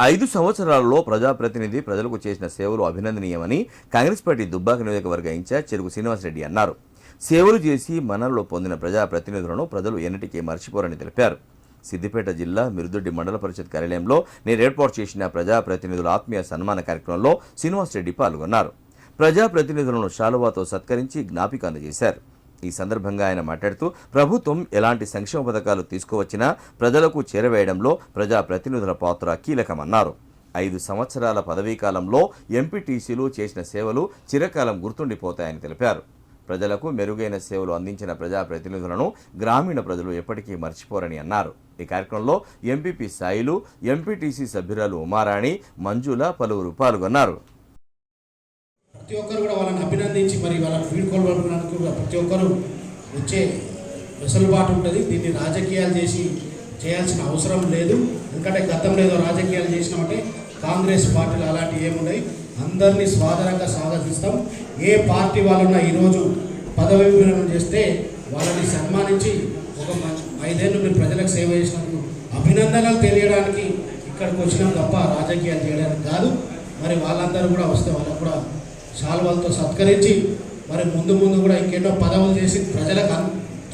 ఐదు సంవత్సరాలలో ప్రజాప్రతినిధి ప్రజలకు చేసిన సేవలు అభినందనీయమని కాంగ్రెస్ పార్టీ దుబ్బాక నియోజకవర్గ ఇన్ఛార్జ్ చెరుకు శ్రీనివాసరెడ్డి అన్నారు. సేవలు చేసి మనల్లో పొందిన ప్రజాప్రతినిధులను ప్రజలు ఎన్నటికీ మర్చిపోరని తెలిపారు. సిద్దిపేట జిల్లా మిరుదొడ్డి మండల పరిషత్ కార్యాలయంలో నేను ఏర్పాటు చేసిన ప్రజాప్రతినిధుల ఆత్మీయ సన్మాన కార్యక్రమంలో శ్రీనివాసరెడ్డి పాల్గొన్నారు. ప్రజాప్రతినిధులను శాలువాతో సత్కరించి జ్ఞాపిక అందజేశారు. ఈ సందర్భంగా ఆయన మాట్లాడుతూ ప్రభుత్వం ఎలాంటి సంక్షేమ పథకాలు తీసుకువచ్చినా ప్రజలకు చేరవేయడంలో ప్రజాప్రతినిధుల పాత్ర కీలకమన్నారు. ఐదు సంవత్సరాల పదవీ కాలంలో ఎంపీటీసీలు చేసిన సేవలు చిరకాలం గుర్తుండిపోతాయని తెలిపారు. ప్రజలకు మెరుగైన సేవలు అందించిన ప్రజాప్రతినిధులను గ్రామీణ ప్రజలు ఎప్పటికీ మర్చిపోరని అన్నారు. ఈ కార్యక్రమంలో ఎంపీపీ సాయిలు ఎంపీటీసీ సభ్యురాలు ఉమారాణి మంజుల పలువురు పాల్గొన్నారు. ప్రతి ఒక్కరు కూడా వాళ్ళని అభినందించి మరి వాళ్ళని వీడ్కోలు కూడా ప్రతి ఒక్కరు వచ్చే వెసులుబాటు ఉంటుంది. దీన్ని రాజకీయాలు చేసి చేయాల్సిన అవసరం లేదు. ఎందుకంటే గతంలో ఏదో రాజకీయాలు చేసినామంటే కాంగ్రెస్ పార్టీలు అలాంటివి ఏమున్నాయి? అందరినీ స్వాదరంగా స్వాగతిస్తాం ఏ పార్టీ వాళ్ళున్నా ఈరోజు పదవి విరమణ చేస్తే వాళ్ళని సన్మానించి ఒక మంచి ఐదేళ్ళు మీరు ప్రజలకు సేవ చేసినందుకు అభినందనలు తెలియడానికి ఇక్కడికి వచ్చినాం తప్ప రాజకీయాలు చేయడానికి కాదు. మరి వాళ్ళందరూ కూడా వస్తే వాళ్ళకు కూడా శాల్వాలతో సత్కరించి మరి ముందు ముందు కూడా ఇంకెన్నో పదవులు చేసి ప్రజలకు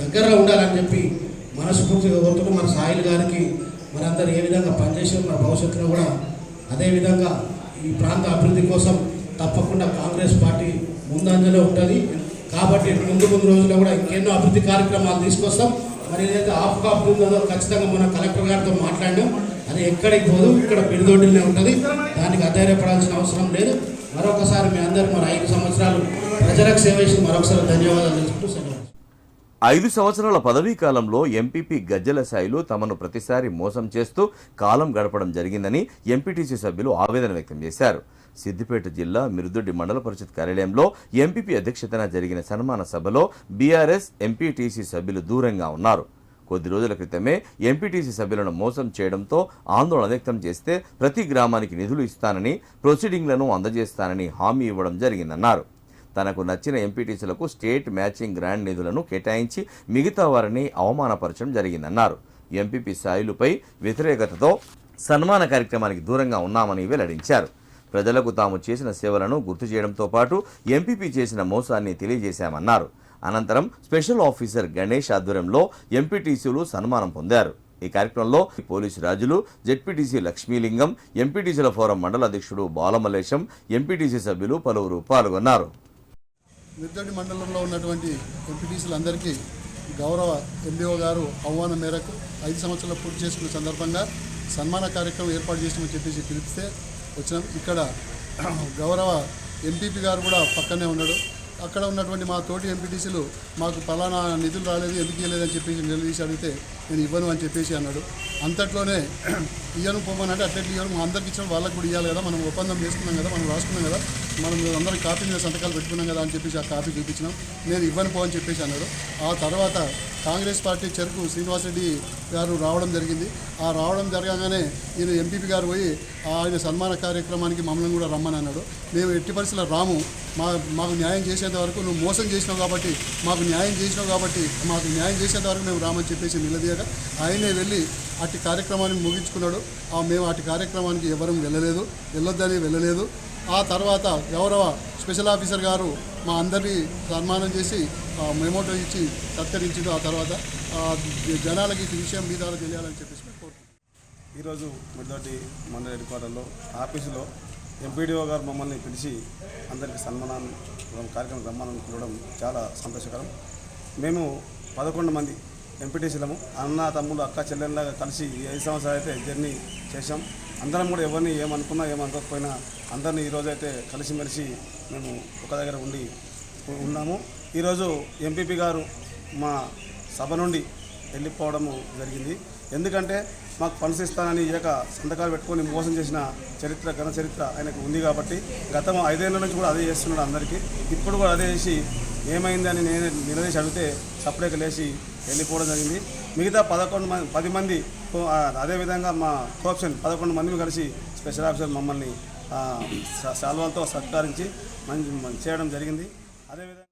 దగ్గరలో ఉండాలని చెప్పి మనస్ఫూర్తిగా కోరుతున్నాం మన సాయిల్ గారికి మనందరూ ఏ విధంగా పనిచేసాం మన భవిష్యత్తులో కూడా అదే విధంగా ఈ ప్రాంత అభివృద్ధి కోసం తప్పకుండా కాంగ్రెస్ పార్టీ ముందంజలో ఉంటుంది. కాబట్టి ముందు ముందు రోజుల్లో కూడా ఇంకెన్నో అభివృద్ధి కార్యక్రమాలు తీసుకొస్తాం. మరి ఏదైతే ఆఫ్ అభివృద్ధి ఉందో ఖచ్చితంగా మన కలెక్టర్ గారితో మాట్లాడినాం. అది ఎక్కడికి పోదు ఇక్కడ బిరుదొడ్డినే ఉంటుంది. దానికి అధైర్యపడాల్సిన అవసరం లేదు. మరొకసారి మీ అందరు మరి ఐదు సంవత్సరాలు ప్రజలకు సేవ చేసి మరొకసారి ధన్యవాదాలు తెలుసుకుంటూ సెలవు. ఐదు సంవత్సరాల పదవీ కాలంలో ఎంపీపీ గజ్జల సాయిలు తమను ప్రతిసారి మోసం చేస్తూ కాలం గడపడం జరిగిందని ఎంపీటీసీ సభ్యులు ఆవేదన వ్యక్తం చేశారు. సిద్దిపేట జిల్లా మిరుదొడ్డి మండల పరిషత్ కార్యాలయంలో ఎంపీపీ అధ్యక్షతన జరిగిన సన్మాన సభలో బీఆర్ఎస్ ఎంపీటీసీ సభ్యులు దూరంగా ఉన్నారు. కొద్ది రోజుల క్రితమే ఎంపీటీసీ సభ్యులను మోసం చేయడంతో ఆందోళన వ్యక్తం చేస్తే ప్రతి గ్రామానికి నిధులు ఇస్తానని ప్రొసీడింగ్లను అందజేస్తానని హామీ ఇవ్వడం జరిగిందన్నారు. తనకు నచ్చిన ఎంపీటీసీలకు స్టేట్ మ్యాచింగ్ గ్రాండ్ నిధులను కేటాయించి మిగతా వారిని అవమానపరచడం జరిగిందన్నారు. ఎంపీపీ స్థాయిలపై వ్యతిరేకతతో సన్మాన కార్యక్రమానికి దూరంగా ఉన్నామని వెల్లడించారు. ప్రజలకు తాము చేసిన సేవలను గుర్తు చేయడంతో పాటు ఎంపీపీ చేసిన మోసాన్ని తెలియజేశామన్నారు. అనంతరం స్పెషల్ ఆఫీసర్ గణేష్ ఆధ్వర్యంలో ఎంపీటీసీలు సన్మానం పొందారు. ఈ కార్యక్రమంలో పోలీసు రాజులు జెడ్పీటీసీ లక్ష్మీలింగం ఎంపీటీసీల ఫోరం మండల అధ్యక్షుడు బాలమల్లేశం ఎంపీటీసీ సభ్యులు పలువురు పాల్గొన్నారు. మిద్దడి మండలంలో ఉన్నటువంటి ఎంపీటీసీలందరికీ గౌరవ ఎంబీఓ గారు ఆహ్వానం మేరకు ఐదు సంవత్సరాలు పూర్తి చేసుకున్న సందర్భంగా సన్మాన కార్యక్రమం ఏర్పాటు చేసామని చెప్పేసి పిలిపిస్తే వచ్చినాం. ఇక్కడ గౌరవ ఎంపీపీ గారు కూడా పక్కనే ఉన్నాడు. అక్కడ ఉన్నటువంటి మా తోటి ఎంపీటీసీలు మాకు ఫలానా నిధులు రాలేదు ఎందుకు ఇవ్వలేదని చెప్పేసి నిలదీసి అడిగితే నేను ఇవ్వను అని చెప్పేసి అన్నాడు. అంతట్లోనే ఇయ్యను పోమని అంటే అట్లెట్లు ఇవ్వను మా అందరికి ఇచ్చిన వాళ్ళకి కూడా ఇవ్వాలి కదా. మనం ఒప్పందం చేసుకున్నాం కదా మనం రాసుకున్నాం కదా. మనం అందరం కాపీ మీద సంతకాలు పెట్టుకున్నాం కదా అని చెప్పేసి ఆ కాపీ చూపించినాం. నేను ఇవ్వను పో అని చెప్పేసి అన్నాడు. ఆ తర్వాత కాంగ్రెస్ పార్టీ చెరుకు శ్రీనివాసరెడ్డి గారు రావడం జరిగింది. ఆ రావడం జరగగానే ఈయన ఎంపీపీ గారు పోయి ఆయన సన్మాన కార్యక్రమానికి మమ్మల్ని కూడా రమ్మని అన్నాడు. మేము ఎట్టి పరిస్థితుల్లో రాము. మా మాకు న్యాయం చేసేంత వరకు నువ్వు మోసం చేసినావు కాబట్టి మాకు న్యాయం చేసినావు కాబట్టి మాకు న్యాయం చేసేంత వరకు మేము రామని చెప్పేసి నిలదీయగా ఆయనే వెళ్ళి అటు కార్యక్రమాన్ని ముగించుకున్నాడు. ఆ మేము అటు కార్యక్రమానికి ఎవరం వెళ్ళలేదు వెళ్ళొద్దని వెళ్ళలేదు. ఆ తర్వాత గౌరవ స్పెషల్ ఆఫీసర్ గారు మా అందరినీ సన్మానం చేసి మెమోటో ఇచ్చి సత్కరించారు ఆ తర్వాత జనాలకి ఈ విషయం మీద తెలియాలని చెప్పేసి మేము ఈరోజు మిద్దోటి మండల హెడ్ క్వార్టర్లో ఆఫీసులో ఎంపీడీఓ గారు మమ్మల్ని పిలిచి అందరికీ సన్మానం కార్యక్రమం సన్మానం పిలవడం చాలా సంతోషకరం. మేము పదకొండు మంది ఎంపీటీసీలము అన్న తమ్ముడు అక్క చెల్లెళ్ళగా కలిసి ఐదు సంవత్సరాలు అయితే జర్నీ చేశాం. అందరం కూడా ఎవరిని ఏమనుకున్నా ఏమనుకోకపోయినా అందరినీ ఈరోజైతే కలిసిమెలిసి మేము ఒక దగ్గర ఉండి ఉన్నాము. ఈరోజు ఎంపీపీ గారు మా సభ నుండి వెళ్ళిపోవడము జరిగింది. ఎందుకంటే మాకు ఫండ్స్ ఇస్తానని ఇక సంతకాలు పెట్టుకొని మోసం చేసిన చరిత్ర ఘన చరిత్ర ఆయనకు ఉంది కాబట్టి గతం ఐదేళ్ళ నుంచి కూడా అదే చేస్తున్నాడు అందరికీ. ఇప్పుడు కూడా అదే చేసి ఏమైంది అని నేను నిలదీసి అడిగితే సపరేట్ లేచి వెళ్ళిపోవడం జరిగింది. మిగతా పదకొండు మంది పది మంది అదేవిధంగా మా కోప్షన్ పదకొండు మందిని కలిసి స్పెషల్ ఆఫీసర్ మమ్మల్ని శాల్వాలతో సత్కరించి మంచి చేయడం జరిగింది. అదేవిధంగా